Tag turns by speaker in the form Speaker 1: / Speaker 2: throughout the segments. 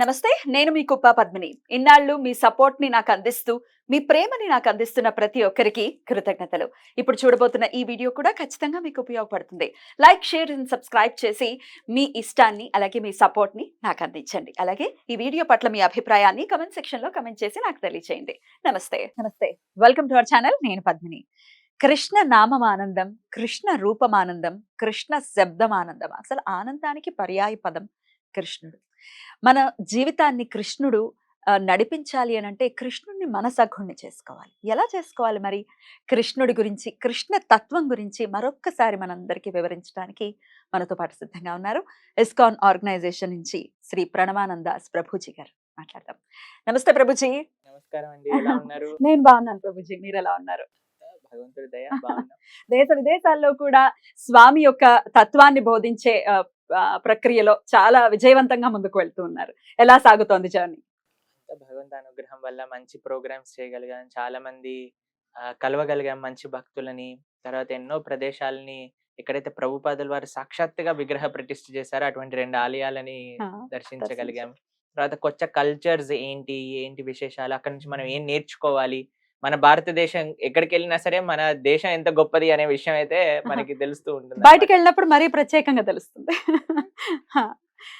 Speaker 1: నమస్తే నేను మీ కుప్ప పద్మిని. ఇన్నాళ్ళు మీ సపోర్ట్ని నాకు అందిస్తూ మీ ప్రేమని నాకు అందిస్తున్న ప్రతి ఒక్కరికి కృతజ్ఞతలు. ఇప్పుడు చూడబోతున్న ఈ వీడియో కూడా ఖచ్చితంగా మీకు ఉపయోగపడుతుంది. లైక్ షేర్ అండ్ సబ్స్క్రైబ్ చేసి మీ ఇష్టాన్ని అలాగే మీ సపోర్ట్ని నాకు అందించండి. అలాగే ఈ వీడియో పట్ల మీ అభిప్రాయాన్ని కమెంట్ సెక్షన్లో కమెంట్ చేసి నాకు తెలియచేయండి. నమస్తే. నమస్తే. వెల్కమ్ టు అవర్ ఛానల్ నేను పద్మిని. కృష్ణ నామమానందం కృష్ణ రూపమానందం కృష్ణ శబ్దమానందం అసలు ఆనందానికి పర్యాయ పదం కృష్ణుడు. మన జీవితాన్ని కృష్ణుడు నడిపించాలి అని అంటే కృష్ణుడిని మనసగుణ్ణి చేసుకోవాలి. ఎలా చేసుకోవాలి మరి? కృష్ణుడి గురించి కృష్ణ తత్వం గురించి మరొక్కసారి మనందరికీ వివరించడానికి మనతో పాటు సిద్ధంగా ఉన్నారు. ఇస్కాన్ ఆర్గనైజేషన్ నుంచి శ్రీ ప్రణవానందాస్ ప్రభుజీ గారు మాట్లాడదాం. నమస్తే ప్రభుజీ.
Speaker 2: నమస్కారం అండి. ఎలా ఉన్నారు?
Speaker 1: నేను బాగున్నాను ప్రభుజీ. మీరు ఎలా ఉన్నారు?
Speaker 2: భగవంతుడి దయ బాగున్నాం.
Speaker 1: దేశ విదేశాల్లో కూడా స్వామి యొక్క తత్వాన్ని బోధించే ప్రక్రియలో చాలా విజయవంతంగా ముందుకు వెళ్తూ ఉన్నారు. ఎలా సాగుతోంది జర్నీ
Speaker 2: భగవంతు అనుగ్రహం వల్ల మంచి ప్రోగ్రామ్స్ చేయగలిగాం. చాలా మంది కలవగలిగాం మంచి భక్తులని. తర్వాత ఎన్నో ప్రదేశాలని ఎక్కడైతే ప్రభుపాదుల వారు సాక్షాత్తుగా విగ్రహ ప్రతిష్ఠ చేశారో అటువంటి రెండు ఆలయాలని దర్శించగలిగాం. తర్వాత కొత్త కల్చర్స్ ఏంటి ఏంటి విశేషాలు అక్కడ నుంచి మనం ఏం నేర్చుకోవాలి మన భారతదేశం ఎక్కడికి వెళ్ళినా సరే మన దేశం ఎంత గొప్పది అనే విషయం అయితే మనకి తెలుస్తూ ఉంటుంది
Speaker 1: బయటికి వెళ్ళినప్పుడు మరీ ప్రత్యేకంగా తెలుస్తుంది.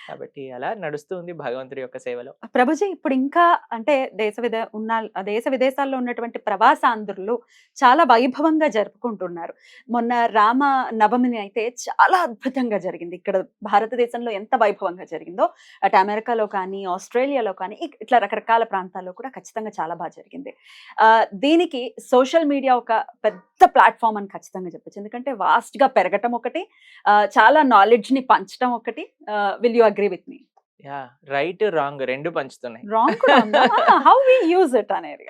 Speaker 2: కాబట్టి అలా నడుస్తుంది భగవంతుడి యొక్క సేవలో.
Speaker 1: ప్రభుజీ ఇప్పుడు ఇంకా అంటే దేశ విద ఉన్న దేశ విదేశాల్లో ఉన్నటువంటి ప్రవాసాంధ్రులు చాలా వైభవంగా జరుపుకుంటున్నారు. మొన్న రామ నవమిని అయితే చాలా అద్భుతంగా జరిగింది. ఇక్కడ భారతదేశంలో ఎంత వైభవంగా జరిగిందో అటు అమెరికాలో కానీ ఆస్ట్రేలియాలో కానీ ఇట్లా రకరకాల ప్రాంతాల్లో కూడా ఖచ్చితంగా చాలా బాగా జరిగింది. ఆ, దీనికి సోషల్ మీడియా ఒక పెద్ద ప్లాట్ఫామ్ అని ఖచ్చితంగా చెప్పచ్చు. ఎందుకంటే వాస్ట్గా పెరగటం ఒకటి చాలా నాలెడ్జ్ని పంచడం ఒకటి will you agree with me
Speaker 2: ya right wrong రెండు పంచుతున్నాయి.
Speaker 1: Wrong how we use it అనేది.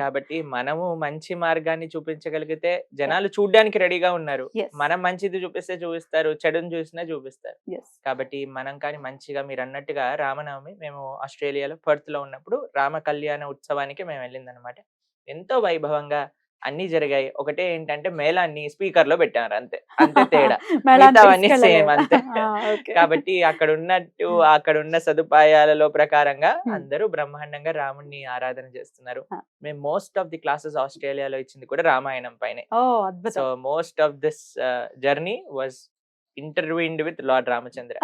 Speaker 2: కాబట్టి మనము మంచి మార్గాన్ని చూపించగలిగితే జనాలు చూడ్డానికి రెడీగా ఉన్నారు. మనం మంచిది చూపిస్తే చూపిస్తారు చెడుని చూసినా చూపిస్తారు. కాబట్టి మనం కానీ మంచిగా మీరు అన్నట్టుగా రామనవమి మేము ఆస్ట్రేలియాలో పర్త్లో ఉన్నప్పుడు రామ కళ్యాణ ఉత్సవానికి మేము వెళ్ళింది అనమాట ఎంతో వైభవంగా అన్ని జరిగాయి. ఒకటే ఏంటంటే మేళాన్ని స్పీకర్లో పెట్టారు. అంతే. అంతే తేడా. మిగతావన్నీ same అంతే. కాబట్టి అక్కడ ఉన్నట్టు అక్కడ ఉన్న సదుపాయాలలో ప్రకారంగా. అందరూ బ్రహ్మాండంగా రాముణ్ణి ఆరాధన చేస్తున్నారు. మేము మోస్ట్ ఆఫ్ ది క్లాసెస్ ఆస్ట్రేలియాలో ఇచ్చింది కూడా రామాయణం పైనే. So most of this journey was interviewed with lord Ramachandra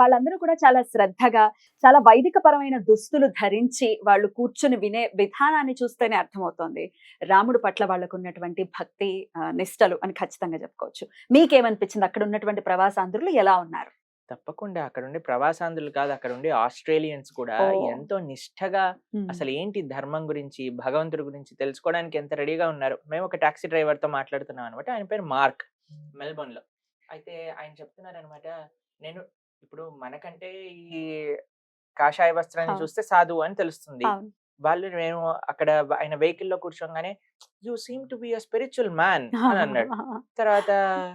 Speaker 1: వాళ్ళందరూ కూడా చాలా శ్రద్ధగా చాలా వైదిక పరమైన దుస్తులు ధరించి వాళ్ళు కూర్చుని వినే విధానాన్ని చూస్తేనే అర్థమవుతోంది. రాముడు పట్ల వాళ్ళకు ఉన్నటువంటి భక్తి నిష్టలు అని ఖచ్చితంగా చెప్పుకోవచ్చు. మీకేమనిపించింది? అక్కడ ఉన్నటువంటి ప్రవాసాంధ్రులు ఎలా ఉన్నారు?
Speaker 2: తప్పకుండా. అక్కడ ఉండే ప్రవాసాంధ్రులు కాదు అక్కడ ఉండే ఆస్ట్రేలియన్స్ కూడా. ఎంతో నిష్ఠగా అసలు ఏంటి ధర్మం గురించి భగవంతుడి గురించి తెలుసుకోవడానికి ఎంత రెడీగా ఉన్నారు? మేము ఒక టాక్సీ డ్రైవర్తో మాట్లాడుతున్నాం అనమాట ఆయన పేరు మార్క్ మెల్బోర్న్లో అయితే ఆయన చెప్తున్నారు అనమాట నేను ఇప్పుడు మనకంటే ఈ కాషాయ వస్త్రాన్ని. చూస్తే సాధువు అని తెలుస్తుంది.
Speaker 1: అవును.
Speaker 2: వాళ్ళు మేము అక్కడ ఆయన వెహికల్లో కూర్చోగానే you seem to be a spiritual man అని అన్నాడు. తర్వాత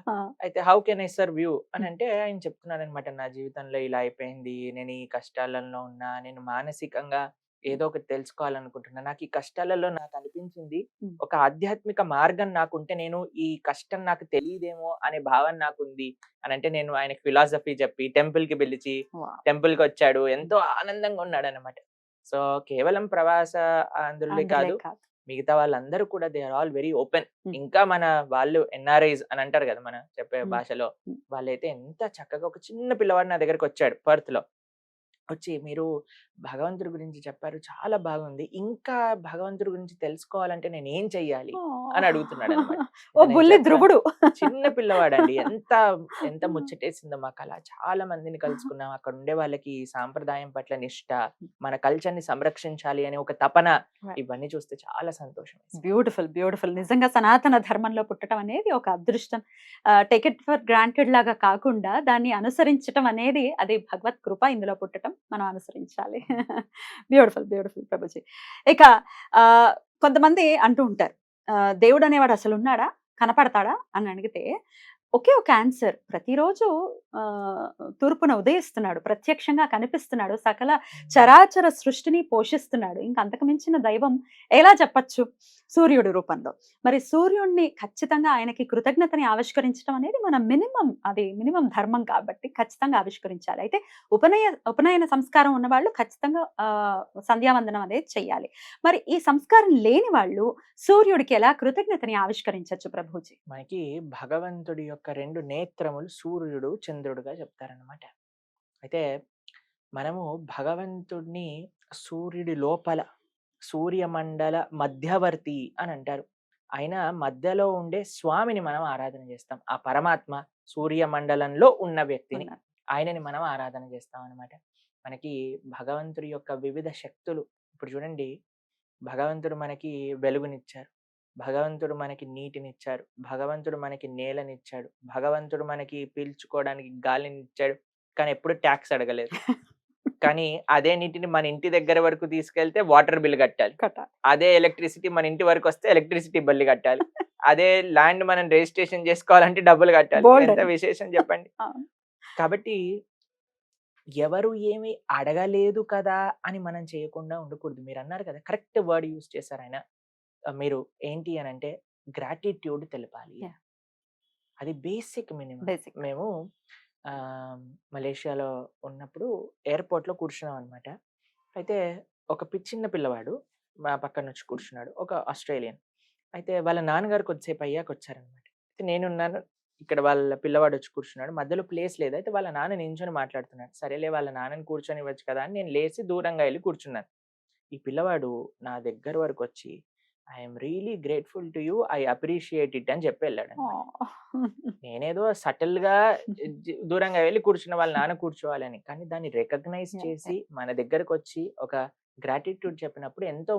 Speaker 1: ఆ,
Speaker 2: అయితే how can I serve you? అని అంటే ఆయన చెప్తున్నాడు అనమాట నా జీవితంలో ఇలా అయిపోయింది. నేను ఈ కష్టాలలో ఉన్నా నేను మానసికంగా ఏదో ఒకటి తెలుసుకోవాలనుకుంటున్నా నాకు ఈ కష్టాలలో నాకు అనిపించింది. ఒక ఆధ్యాత్మిక మార్గం నాకుంటే నేను ఈ కష్టం నాకు తెలియదేమో అనే భావన నాకు ఉంది అని అంటే నేను ఆయనకి ఫిలాసఫీ చెప్పి టెంపుల్కి పిలిచి. టెంపుల్కి వచ్చాడు ఎంతో ఆనందంగా ఉన్నాడు అనమాట సో కేవలం ప్రవాస ఆంధ్రులే కాదు. మిగతా వాళ్ళందరూ కూడా they are all very open. ఇంకా మన వాళ్ళు ఎన్ఆర్ఐస్ అని అంటారు కదా మన చెప్పే. భాషలో. వాళ్ళైతే ఎంత చక్కగా ఒక చిన్న పిల్లవాడు నా దగ్గరకు వచ్చాడు పర్త్లో వచ్చి మీరు భగవంతుడి గురించి చెప్పారు. చాలా బాగుంది. ఇంకా భగవంతుడి గురించి తెలుసుకోవాలంటే నేను ఏం చెయ్యాలి? అని అడుగుతున్నాడు.
Speaker 1: ఓ బుల్లి ధ్రువుడు.
Speaker 2: చిన్న పిల్లవాడండి. ఎంత ఎంత ముచ్చటేసిందో మాకు అలా చాలా మందిని కలుసుకున్నాం. అక్కడ ఉండే వాళ్ళకి ఈ సాంప్రదాయం పట్ల నిష్ట మన కల్చర్ని సంరక్షించాలి అనే ఒక తపన. ఇవన్నీ చూస్తే చాలా సంతోషం.
Speaker 1: Beautiful beautiful. నిజంగా సనాతన ధర్మంలో పుట్టడం అనేది ఒక అదృష్టం. టేక్ ఇట్ ఫర్ గ్రాంటెడ్ లాగా కాకుండా దాన్ని అనుసరించడం అనేది అది భగవత్ కృప ఇందులో పుట్టడం మనం అనుసరించాలి. Beautiful beautiful Prabhuji. ఇక ఆ, కొంతమంది అంటూ ఉంటారు ఆ, దేవుడు అనేవాడు అసలు ఉన్నాడా కనపడతాడా? అని అడిగితే ఒకే ఒక ఆన్సర్ ప్రతిరోజు తూర్పున ఉదయిస్తున్నాడు. ప్రత్యక్షంగా కనిపిస్తున్నాడు. సకల చరాచర సృష్టిని పోషిస్తున్నాడు. ఇంక అంతకు మించిన దైవం ఎలా చెప్పచ్చు? సూర్యుడు రూపంలో. మరి సూర్యుడిని ఖచ్చితంగా ఆయనకి కృతజ్ఞతని ఆవిష్కరించడం అనేది మన మినిమం. అది మినిమం ధర్మం కాబట్టి ఖచ్చితంగా ఆవిష్కరించాలి. అయితే ఉపనయ ఉపనయన సంస్కారం ఉన్న వాళ్ళు ఖచ్చితంగా ఆ, సంధ్యావందనం అనేది చెయ్యాలి. మరి ఈ సంస్కారం లేని వాళ్ళు సూర్యుడికి ఎలా కృతజ్ఞతని ఆవిష్కరించవచ్చు ప్రభుజీ?
Speaker 2: మనకి భగవంతుడి యొక్క రెండు నేత్రములు సూర్యుడు చంద్రుడుగా చెప్తారనమాట అయితే మనము భగవంతుడిని సూర్యుడి లోపల సూర్యమండల మధ్యవర్తి అని అంటారు. ఆయన మధ్యలో ఉండే స్వామిని మనం ఆరాధన చేస్తాం. ఆ పరమాత్మ సూర్యమండలంలో ఉన్న వ్యక్తిని ఆయనని మనం ఆరాధన చేస్తాం అనమాట మనకి భగవంతుడి యొక్క వివిధ శక్తులు ఇప్పుడు చూడండి భగవంతుడు మనకి వెలుగునిచ్చారు. భగవంతుడు మనకి నీటినిచ్చారు భగవంతుడు మనకి నేలనిచ్చాడు. భగవంతుడు మనకి పీల్చుకోవడానికి గాలిని ఇచ్చాడు కానీ ఎప్పుడు ట్యాక్స్ అడగలేదు. కానీ అదే నీటిని మన ఇంటి దగ్గర వరకు తీసుకెళ్తే వాటర్ బిల్ కట్టాలి. అదే ఎలక్ట్రిసిటీ మన ఇంటి వరకు వస్తే ఎలక్ట్రిసిటీ బిల్లు కట్టాలి. అదే ల్యాండ్ మనం రిజిస్ట్రేషన్ చేసుకోవాలంటే డబ్బులు కట్టాలి. ఎంత. విశేషం చెప్పండి. కాబట్టి ఎవరు ఏమి అడగలేదు కదా అని మనం చేయకుండా ఉండకూడదు. మీరు అన్నారు కదా కరెక్ట్ వర్డ్ యూస్ చేశారు ఆయన. మీరు ఏంటి అని అంటే గ్రాటిట్యూడ్ తెలపాలి. అది బేసిక్ మినిమం
Speaker 1: బేసిక్
Speaker 2: మేము మలేషియాలో ఉన్నప్పుడు ఎయిర్పోర్ట్లో కూర్చున్నాం అనమాట అయితే ఒక పి- చిన్న పిల్లవాడు మా పక్కన వచ్చి కూర్చున్నాడు. ఒక ఆస్ట్రేలియన్. అయితే వాళ్ళ నాన్నగారు కొద్దిసేపు అయ్యాక వచ్చారనమాట అయితే నేనున్నాను ఇక్కడ వాళ్ళ పిల్లవాడు వచ్చి కూర్చున్నాడు. మధ్యలో ప్లేస్ లేదు. అయితే వాళ్ళ నాన్న నించొని మాట్లాడుతున్నాడు. సరేలే వాళ్ళ నాన్నని కూర్చొని ఇవ్వచ్చు కదా అని నేను లేచి దూరంగా వెళ్ళి కూర్చున్నాను. ఈ పిల్లవాడు నా దగ్గర వరకు వచ్చి I'm really grateful to you I appreciate it అని చెప్పి వెళ్ళాడు. నేనేదో సటిల్గా దూరంగా వెళ్ళి కూర్చున్న వాళ్ళ నాన్న కూర్చోవాలని కానీ దాన్ని రికగ్నైజ్ చేసి మన దగ్గరకు వచ్చి ఒక గ్రాటిట్యూడ్ చెప్పినప్పుడు ఎంతో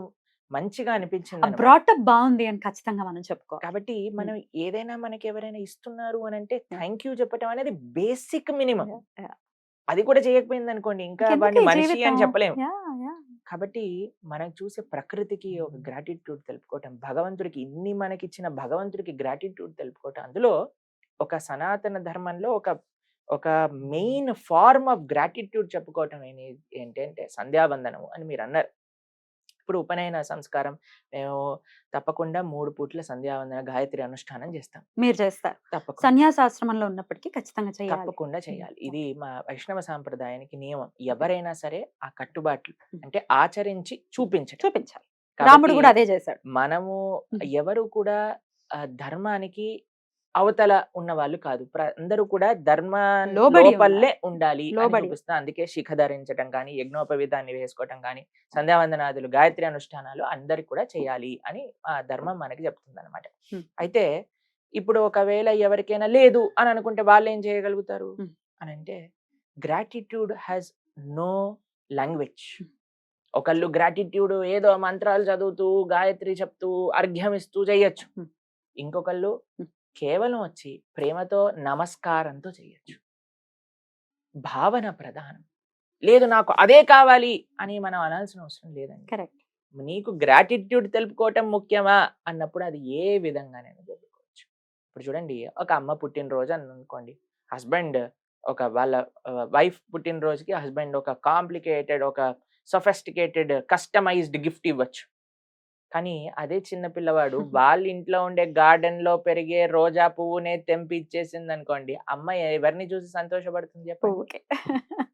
Speaker 2: మంచిగా అనిపించింది.
Speaker 1: బ్రాటప్ బాగుంది అని ఖచ్చితంగా మనం చెప్పుకో
Speaker 2: కాబట్టి మనం ఏదైనా మనకి ఎవరైనా ఇస్తున్నారు అని అంటే థ్యాంక్ యూ చెప్పటం అనేది బేసిక్ మినిమం. అది కూడా చేయకపోయింది అనుకోండి ఇంకా వాడిని మనిషి? అని చెప్పలేము. కాబట్టి మనం చూసే ప్రకృతికి ఒక గ్రాటిట్యూడ్ తెలుపుకోవటం భగవంతుడికి ఇన్ని మనకిచ్చిన భగవంతుడికి గ్రాటిట్యూడ్ తెలుపుకోవటం అందులో ఒక సనాతన ధర్మంలో ఒక ఒక మెయిన్ ఫార్మ్ ఆఫ్ గ్రాటిట్యూడ్ చెప్పుకోవటం ఏంటంటే సంధ్యావందనము అని మీరు అన్నారు ఇప్పుడు ఉపనయన సంస్కారం మేము తప్పకుండా మూడు పూట్ల సంధ్యావందన గాయత్రి అనుష్ఠానం చేస్తాం.
Speaker 1: మీరు చేస్తారు.
Speaker 2: తప్పకుండా.
Speaker 1: సన్యాసాశ్రమంలో ఉన్నప్పటికీ ఖచ్చితంగా చేయాలి.
Speaker 2: తప్పకుండా చేయాలి. ఇది మా వైష్ణవ సాంప్రదాయానికి నియమం. ఎవరైనా సరే ఆ కట్టుబాట్లు అంటే ఆచరించి చూపించటం.
Speaker 1: చూపించాలి. రాముడు కూడా అదే చేశాడు.
Speaker 2: మనము. ఎవరు కూడా ధర్మానికి అవతల ఉన్న వాళ్ళు కాదు ప్ర- అందరూ కూడా ధర్మ లోపల్లే ఉండాలి. చూపిస్తున్నా అందుకే శిఖ ధరించడం కానీ యజ్ఞోపవీతాన్ని వేసుకోవటం కానీ సంధ్యావందనాదులు గాయత్రి అనుష్ఠానాలు అందరికి కూడా చేయాలి అని ఆ ధర్మం మనకి చెప్తుంది అనమాట. అయితే ఇప్పుడు ఒకవేళ ఎవరికైనా లేదు అని అనుకుంటే వాళ్ళు ఏం చేయగలుగుతారు. అని అంటే గ్రాటిట్యూడ్ హ్యాస్ నో లాంగ్వేజ్. ఒకళ్ళు గ్రాటిట్యూడ్ ఏదో మంత్రాలు చదువుతూ గాయత్రి చెప్తూ అర్ఘ్యం ఇస్తూ చేయొచ్చు. ఇంకొకళ్ళు. కేవలం వచ్చి ప్రేమతో నమస్కారంతో చేయొచ్చు భావన ప్రధానం. లేదు నాకు అదే కావాలి అని మనం అనాల్సిన అవసరం లేదండి.
Speaker 1: కరెక్ట్.
Speaker 2: నీకు గ్రాటిట్యూడ్ తెలుపుకోవటం ముఖ్యమా? అన్నప్పుడు అది ఏ విధంగానైనా తెలుపుకోవచ్చు. ఇప్పుడు చూడండి ఒక అమ్మ పుట్టినరోజు అని అనుకోండి హస్బెండ్ ఒక వాళ్ళ వైఫ్ పుట్టినరోజుకి హస్బెండ్ ఒక కాంప్లికేటెడ్ ఒక సొఫెస్టికేటెడ్ కస్టమైజ్డ్ గిఫ్ట్ ఇవ్వచ్చు. కానీ అదే చిన్న పిల్లవాడు వాళ్ళ ఇంట్లో ఉండే గార్డెన్లో పెరిగే రోజా పువ్వునే తెంపి ఇచ్చేసింది అనుకోండి అమ్మ ఎవరిని చూసి సంతోషపడుతుంది చెప్పండి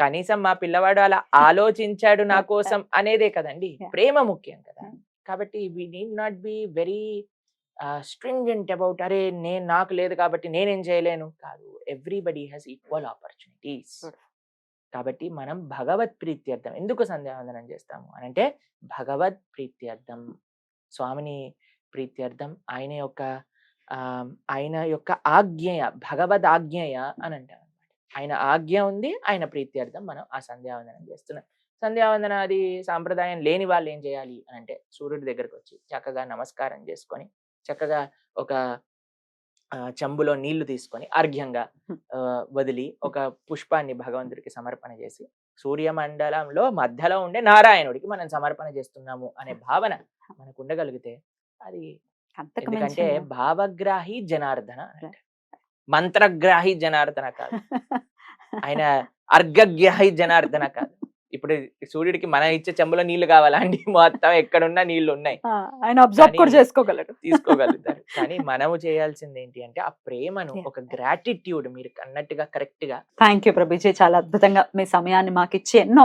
Speaker 2: కనీసం మా పిల్లవాడు అలా ఆలోచించాడు నా. కోసం అనేదే కదండి. ప్రేమ ముఖ్యం కదా. కాబట్టి we need not be very stringent about అరే నేను నాకు లేదు కాబట్టి నేనేం చేయలేను కాదు ఎవ్రీబడి హ్యాస్ ఈక్వల్ ఆపర్చునిటీస్. కాబట్టి మనం భగవత్ ప్రీత్యర్థం ఎందుకు సంధ్యావందనం చేస్తాము? అని అంటే భగవత్ ప్రీత్యర్థం స్వామిని ప్రీత్యర్థం ఆయన యొక్క ఆయన యొక్క ఆజ్ఞేయ భగవద్ ఆజ్ఞేయ అని అంటారు అనమాట ఆయన ఆజ్ఞ ఉంది ఆయన ప్రీత్యర్థం మనం ఆ సంధ్యావందనం చేస్తున్నాం. సంధ్యావందన అది సాంప్రదాయం లేని వాళ్ళు ఏం చేయాలి అని అంటే సూర్యుడి దగ్గరకు వచ్చి చక్కగా నమస్కారం చేసుకొని చక్కగా ఒక చెంబులో నీళ్ళు తీసుకొని అర్ఘ్యంగా వదిలి ఒక పుష్పాన్ని భగవంతుడికి సమర్పణ చేసి సూర్యమండలంలో మధ్యలో ఉండే నారాయణుడికి మనం సమర్పణ చేస్తున్నాము అనే భావన మనకు ఉండగలిగితే అది ఎందుకంటే. భావగ్రాహి జనార్దన. మంత్రగ్రాహి జనార్దన కాదు ఆయన అర్ఘగ్రాహి జనార్దన కాదు ఇప్పుడు సూర్యుడికి మనం ఇచ్చే చెంబులో నీళ్ళు కావాలా అండి? మొత్తం ఎక్కడున్నా నీళ్ళు ఉన్నాయి
Speaker 1: ఆ, ఆయన అబ్జర్వ్ కూడా చేసుకోగలడు.
Speaker 2: తీసుకోగలుగుతారు. కానీ మనము చేయాల్సింది ఏంటి అంటే ఆ ప్రేమను. ఒక గ్రాటిట్యూడ్ మీరు అన్నట్టుగా కరెక్ట్గా
Speaker 1: థ్యాంక్ యూ ప్రభుజీ చాలా అద్భుతంగా మీ సమయాన్ని మాకు ఇచ్చి ఎన్నో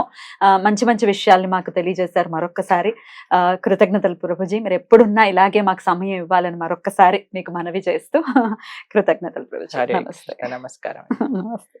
Speaker 1: మంచి మంచి విషయాల్ని మాకు తెలియజేశారు మరొక్కసారి. ఆ, కృతజ్ఞతలు ప్రభుజీ మీరు ఎప్పుడున్నా ఇలాగే మాకు సమయం ఇవ్వాలని మరొక్కసారి మీకు మనవి చేస్తూ కృతజ్ఞతలు ప్రభుజీ నమస్తే.
Speaker 2: నమస్కారం
Speaker 1: నమస్తే.